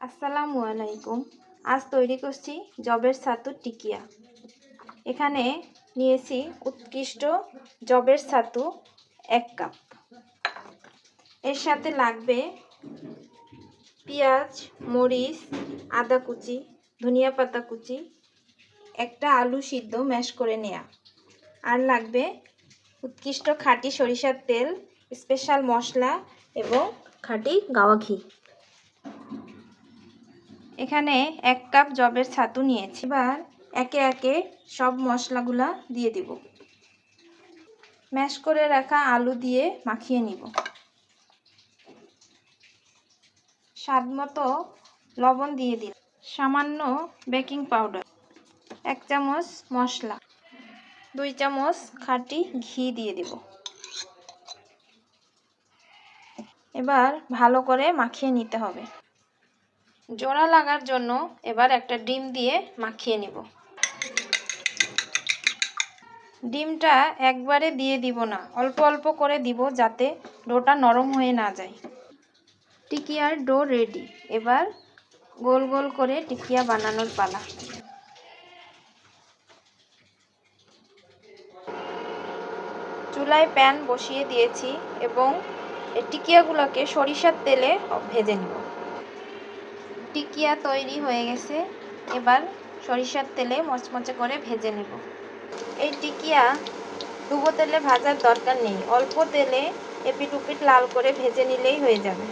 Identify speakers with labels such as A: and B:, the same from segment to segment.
A: আসসালামু আলাইকুম। আজ তৈরি করছি জবের ছাতু টিকিয়া। এখানে নিয়েছি উৎকৃষ্ট জবের ছাতু এক কাপ। এর সাথে লাগবে পেঁয়াজ, মরিচ, আদা কুচি, ধনিয়া পাতা কুচি, একটা আলু সিদ্ধ ম্যাশ করে নেওয়া আর লাগবে উৎকৃষ্ট খাঁটি সরিষার তেল, স্পেশাল মশলা এবং খাঁটি গাওয়া ঘি। এখানে এক কাপ জবের ছাতু নিয়েছি। এবার একে একে সব মশলাগুলা দিয়ে দিব। ম্যাশ করে রাখা আলু দিয়ে মাখিয়ে নিব। স্বাদ মতো লবণ দিয়ে দিন সামান্য বেকিং পাউডার, এক চামচ মশলা, দুই চামচ খাঁটি ঘি দিয়ে দিব। এবার ভালো করে মাখিয়ে নিতে হবে। জোড়া লাগার জন্য এবার একটা ডিম দিয়ে মাখিয়ে নিব। ডিমটা একবারে দিয়ে দিব না, অল্প অল্প করে দিব যাতে ডোটা নরম হয়ে না যায়। টিকিয়ার ডো রেডি, এবার গোল গোল করে টিকিয়া বানানোর পালা। চুলায় প্যান বসিয়ে দিয়েছি এবং টিকিয়াগুলোকে সরিষার তেলে ভেজে নিব। টিকিয়া তৈরি হয়ে গেছে। এবার সরিষার তেলে মচমচে করে ভেজে নেব। এই টিকিয়া ডুবো তেলে ভাজার দরকার নেই। অল্প তেলে এপিট উপিট লাল করে ভেজে নিলেই হয়ে যাবে।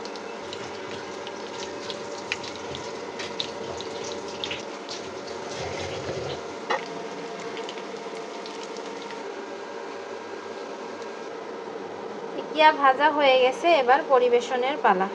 A: টিকিয়া ভাজা হয়ে গেছে। এবার পরিবেশনের পালা।